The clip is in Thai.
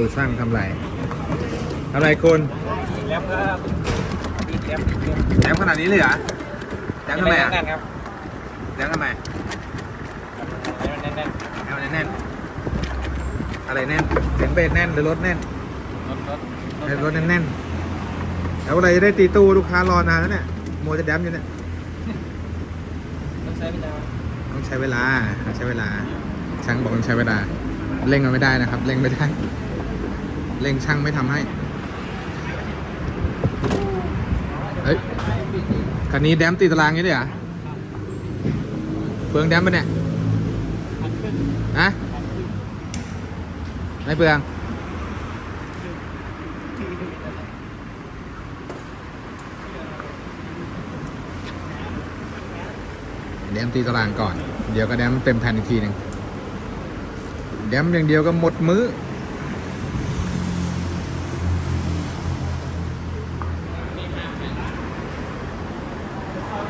ดูช่างทำไรทำไรคุณแล้วก็ดีแล้วแดมขนาดนี้เลยเหรอแดมทำไมอะแน่นครับแดมทำไมแน่นแน่นแดมแน่นๆอะไรแน่นเสียงเบสแน่นหรือรถแน่นรถรถให้รถแน่นๆแล้วอะไรจะได้ตีตู้ลูกค้ารอนานแล้วเนี่ยโมวจะแดมอยู่เนี่ยต้องใช้เวลาต้องใช้เวลาต้องใช้เวลาช่างบอกต้องใช้เวลาเร่งมันไม่ได้นะครับเร่งไม่ได้ เร่งช่างไม่ทำให้ เฮ้ยคันนี้แดมตีตารางนี้เลยเหรอเปลืองแดมปะเนี่ยอะไม่เปลืองแดมตีตารางก่อน เดี๋ยวก็แดมเต็มแผ่นอีกทีหนึ่งแดมอย่างเดียวก็หมดมื้อ